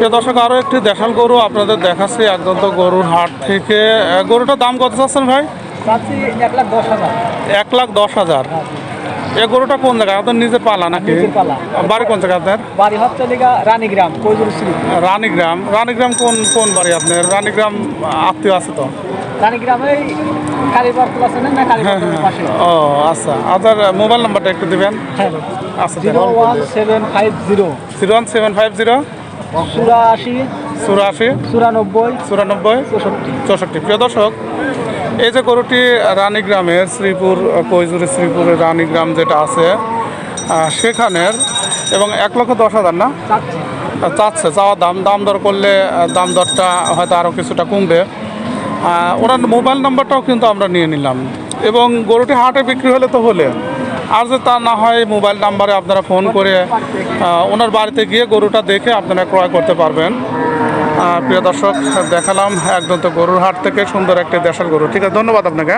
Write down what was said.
প্রিয় দর্শক আরও একটি দেশাল গরু আপনাদের দেখাচ্ছি একদম তো গরুর হাট থেকে। গরুটার দাম কত চাচ্ছেন ভাই? এক লাখ দশ হাজার। হাজার। এ গরুটা কোন জায়গায়? আপনার নিজে পালা নাকি? বাড়ি কোন জায়গায় আপনার? বাড়ি হচ্ছে রানীগ্রাম রানীগ্রাম। রানীগ্রাম কোন কোন বাড়ি আপনার? রানীগ্রাম আত্মীয় আছে তো? হ্যাঁ পাশে। ও আচ্ছা। আপনার মোবাইল নাম্বারটা একটু দিবেন। হ্যাঁ আচ্ছা zero one seven five zero. Zero one seven five zero. চুরাশি চুরাশি চুরানব্বই চুরানব্বই চৌষট্টি। চৌষট্টি। প্রিয় দর্শক এই যে গরুটি রানীগ্রামের শ্রীপুর কৈজুরি শ্রীপুরের রানীগ্রাম যেটা আছে সেখানের এবং এক লক্ষ দশ হাজার না? চাচ্ছে। চাওয়া দাম দাম দর করলে দাম দরটা হয়তো আরও কিছুটা কমবে। ওনার মোবাইল নাম্বারটাও কিন্তু আমরা নিয়ে নিলাম। এবং গরুটি হাটে বিক্রি হলে তো হলে আর যে তা না হয় মোবাইল নাম্বারে আপনারা ফোন করে ওনার বাড়িতে গিয়ে গরুটা দেখে আপনারা ক্রয় করতে পারবেন। প্রিয় দর্শক, দেখালাম একদম তো গরুর হাট থেকে সুন্দর একটি দেশের গরু। ঠিক আছে, ধন্যবাদ আপনাকে।